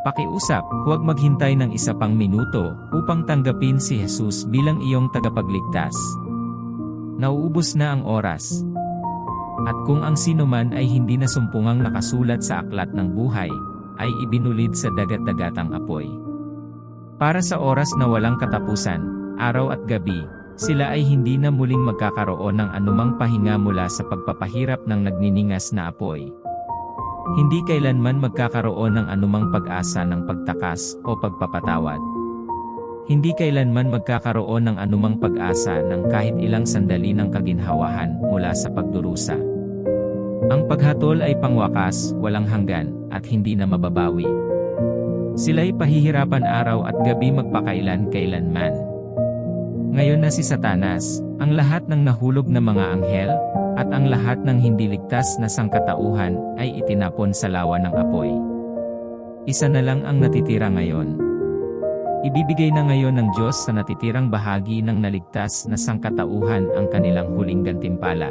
Pakiusap, huwag maghintay ng isa pang minuto upang tanggapin si Jesus bilang iyong tagapagligtas. Nauubos na ang oras. At kung ang sinuman ay hindi nasumpungang nakasulat sa aklat ng buhay, ay ibinulid sa dagat-dagatang apoy. Para sa oras na walang katapusan, araw at gabi, sila ay hindi na muling magkakaroon ng anumang pahinga mula sa pagpapahirap ng nagniningas na apoy. Hindi kailanman magkakaroon ng anumang pag-asa ng pagtakas o pagpapatawad. Hindi kailanman magkakaroon ng anumang pag-asa ng kahit ilang sandali ng kaginhawahan mula sa pagdurusa. Ang paghatol ay pangwakas, walang hanggan, at hindi na mababawi. Sila'y pahihirapan araw at gabi magpakailan kailanman. Ngayon na si Satanas, ang lahat ng nahulog na mga anghel, at ang lahat ng hindi ligtas na sangkatauhan ay itinapon sa lawa ng apoy. Isa na lang ang natitira ngayon. Ibibigay na ngayon ng Diyos sa natitirang bahagi ng naligtas na sangkatauhan ang kanilang huling gantimpala,